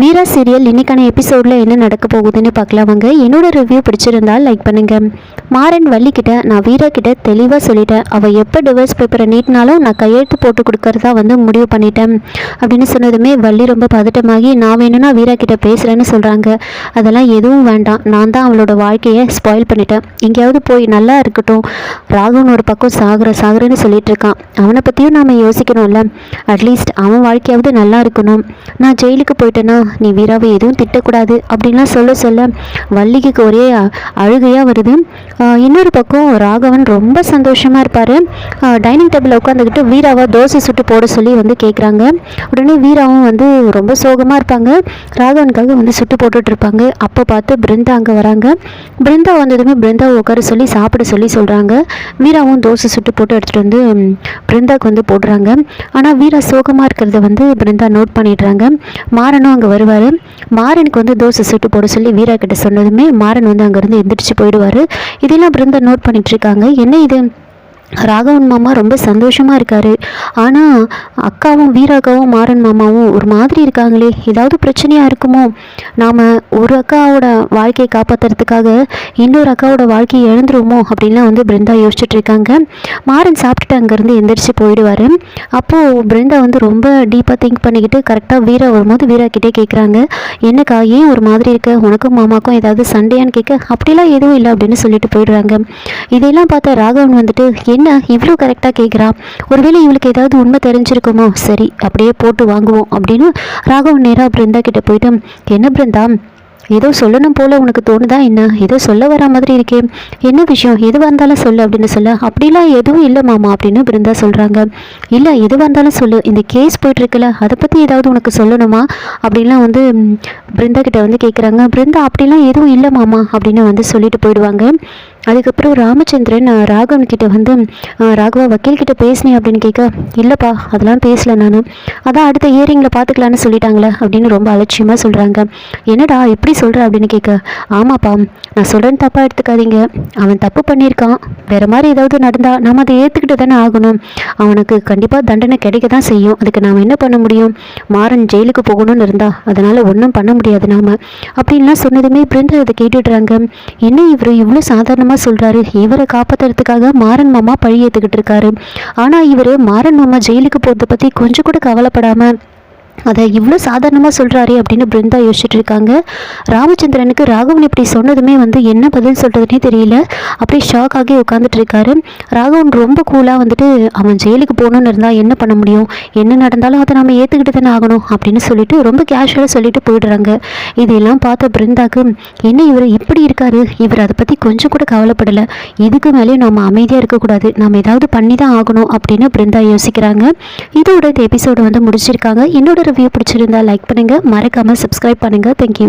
வீரா serial இன்னைக்கான எபிசோடில் என்ன நடக்க போகுதுன்னு பார்க்கலாமாங்க என்னோட ரிவ்யூ பிடிச்சிருந்தால் லைக் பண்ணுங்க. மாறன் வள்ளிக்கிட்ட நான் வீரா கிட்ட தெளிவாக சொல்லிட்டேன். அவள் எப்போ டிவோர்ஸ் பேப்பரை நீட்டினாலும் நான் கையெழுத்து போட்டு கொடுக்கறதா வந்து முடிவு பண்ணிட்டேன். அப்படின்னு சொன்னதுமே வள்ளி ரொம்ப பதட்டமாகி நான் வேணும்னா வீரா கிட்ட பேசுகிறேன்னு சொல்கிறாங்க அதெல்லாம் எதுவும் வேண்டாம். நான் தான் அவளோட வாழ்க்கையை ஸ்பாயில் பண்ணிட்டேன். எங்கேயாவது போய் நல்லா இருக்கட்டும். ராகவன் ஒரு பக்கம் சாகுற சாகுறன்னு சொல்லிட்டு இருக்கான். அவனை பற்றியும் நாம் யோசிக்கணும்ல. அட்லீஸ்ட் அவன் வாழ்க்கையாவது நல்லா இருக்கணும். நான் ஜெயிலுக்கு போயிட்டேன்னா நீ வீராவை எதுவும் திட்டக்கூடாது அப்படின்லாம் சொல்ல சொல்ல வள்ளிக்கு ஒரே அழுகையாக வருது. இன்னொரு பக்கம் ராகவன் ரொம்ப சந்தோஷமாக இருப்பார். டைனிங் டேபிளில் உட்காந்துக்கிட்டு வீராவை தோசை சுட்டு போட சொல்லி வந்து கேட்குறாங்க உடனே வீராவும் வந்து ரொம்ப சோகமாக இருப்பாங்க. ராகவனுக்காக வந்து சுட்டு போட்டுட்டு இருப்பாங்க. அப்போ பார்த்து பிருந்தா அங்கே வராங்க. பிருந்தா வந்ததுமே பிருந்தாவை உட்கார சொல்லி சாப்பிட சொல்லி சொல்கிறாங்க வீராவும் தோசை சுட்டு போட்டு எடுத்துகிட்டு வந்து பிருந்தாவுக்கு பிருந்தாக்கு வந்து போடுறாங்க. ஆனால் வீரா சோகமாக இருக்கிறத வந்து பிருந்தா நோட் பண்ணிடுறாங்க. மாறனும் அங்கே வருவார். மாறனுக்கு வந்து தோசை சுட்டு போட சொல்லி வீரா கிட்ட சொன்னதுமே மாறன் வந்து அங்கேருந்து எந்திரிச்சு போயிடுவார். இதெல்லாம் பிருந்தா நோட் பண்ணிட்டு இருக்காங்க. என்ன இது? ராகவன் மாமா ரொம்ப சந்தோஷமாக இருக்காரு. ஆனால் அக்காவும் வீராக்காவும் மாறன் மாமாவும் ஒரு மாதிரி இருக்காங்களே. ஏதாவது பிரச்சனையாக இருக்குமோ? நாம் ஒரு அக்காவோட வாழ்க்கையை காப்பாற்றுறதுக்காக இன்னொரு அக்காவோட வாழ்க்கையை இழந்துருவோமோ? அப்படின்லாம் வந்து பிருந்தா யோசிச்சுட்டு இருக்காங்க. மாறன் சாப்பிட்டுட்டு அங்கேருந்து எந்திரிச்சு போயிடுவார். அப்போது பிருந்தா வந்து ரொம்ப டீப்பாக திங்க் பண்ணிக்கிட்டு கரெக்டாக வீரா வரும்போது வீரா கிட்டே கேட்குறாங்க என்னக்கா ஏன் ஒரு மாதிரி இருக்க? உனக்கும் மாமாக்கும் ஏதாவது சண்டையான்னு கேட்க அப்படிலாம் எதுவும் இல்லை அப்படின்னு சொல்லிட்டு போயிடுறாங்க. இதெல்லாம் பார்த்தா ராகவன் வந்துட்டு என்ன இவ்வளோ கரெக்டாக கேட்குறா ஒருவேளை இவளுக்கு ஏதாவது உண்மை தெரிஞ்சிருக்குமோ? சரி அப்படியே போட்டு வாங்குவோம் அப்படின்னு ராகவன் நேராக பிருந்தா கிட்ட போயிட்டு என்ன பிருந்தா ஏதோ சொல்லணும் போல் உனக்கு தோணுதா என்ன? ஏதோ சொல்ல வர மாதிரி இருக்கே. என்ன விஷயம்? எதுவாக இருந்தாலும் சொல்லு அப்படின்னு சொல்ல அப்படிலாம் எதுவும் இல்லை மாமா அப்படின்னு பிருந்தா சொல்கிறாங்க இல்லை எதுவாக இருந்தாலும் சொல்லு. இந்த கேஸ் போயிட்டுருக்குல்ல அதை பற்றி ஏதாவது உனக்கு சொல்லணுமா? அப்படின்லாம் வந்து பிருந்தா கிட்ட வந்து கேட்குறாங்க பிருந்தா அப்படிலாம் எதுவும் இல்லை மாமா அப்படின்னு வந்து சொல்லிட்டு போயிடுவாங்க. அதுக்கப்புறம் ராமச்சந்திரன் ராகவன் கிட்ட வந்து ராகவா வக்கீல் கிட்ட பேசினேன் அப்படின்னு கேட்க இல்லைப்பா அதெல்லாம் பேசல நான். அதான் அடுத்த இயரிங்கில் பார்த்துக்கலான்னு சொல்லிட்டாங்களே அப்படின்னு ரொம்ப அலட்சியமாக சொல்கிறாங்க என்னடா இப்படி சொல்கிற அப்படின்னு கேட்க ஆமாப்பா நான் சொல்கிறேன்னு தப்பாக எடுத்துக்காதீங்க. அவன் தப்பு பண்ணியிருக்கான். வேற மாதிரி ஏதாவது நடந்தா நம்ம அதை ஏற்றுக்கிட்டு தானே ஆகணும். அவனுக்கு கண்டிப்பாக தண்டனை கிடைக்க தான் செய்யும். அதுக்கு நாம் என்ன பண்ண முடியும்? மாறன் ஜெயிலுக்கு போகணும்னு இருந்தா அதனால் ஒன்றும் பண்ண முடியாது நாம். அப்படின்லாம் சொன்னதுமே பிரிண்டர் அதை கேட்டுடுறாங்க. என்ன இவர்? இவ்வளோ சாதாரணமாக சொல்கிறாரு இவரை காப்பாற்றுறதுக்காக மாறன் மாமா பழி ஏற்றுக்கிட்டு இருக்காரு. ஆனால் இவர் மாறன் மாமா ஜெயிலுக்கு போகிறத பற்றி கொஞ்சம் கூட கவலைப்படாமல் அதை இவ்வளோ சாதாரணமாக சொல்கிறாரே அப்படின்னு பிருந்தா யோசிச்சுட்டு இருக்காங்க. ராமச்சந்திரனுக்கு ராகவன் இப்படி சொன்னதுமே வந்து என்ன பதில் சொல்கிறதுனே தெரியல. அப்படியே ஷாக் ஆகி உட்காந்துட்டு இருக்காரு. ராகவன் ரொம்ப கூலாக வந்துட்டு அவன் ஜெயிலுக்கு போகணுன்னு இருந்தால் என்ன பண்ண முடியும்? என்ன நடந்தாலும் அதை நம்ம ஏற்றுக்கிட்டு தானே ஆகணும்? அப்படின்னு சொல்லிட்டு ரொம்ப கேஷுவலாக சொல்லிட்டு போயிடுறாங்க. இதெல்லாம் பார்த்த பிருந்தாக்கு என்ன இவர் இப்படி இருக்காரு? இவர் அதை பற்றி கொஞ்சம் கூட கவலைப்படலை. இதுக்கு மேலேயும் நம்ம அமைதியாக இருக்கக்கூடாது. நம்ம ஏதாவது பண்ணி தான் ஆகணும் அப்படின்னு பிருந்தா யோசிக்கிறாங்க. இதோட இந்த எபிசோடு வந்து முடிச்சிருக்காங்க. என்னோட ரிவ்யூ பிடிச்சிருந்தா லைக் பண்ணுங்கள் மறக்காமல் சப்ஸ்கிரைப் பண்ணுங்கள் தேங்க்யூ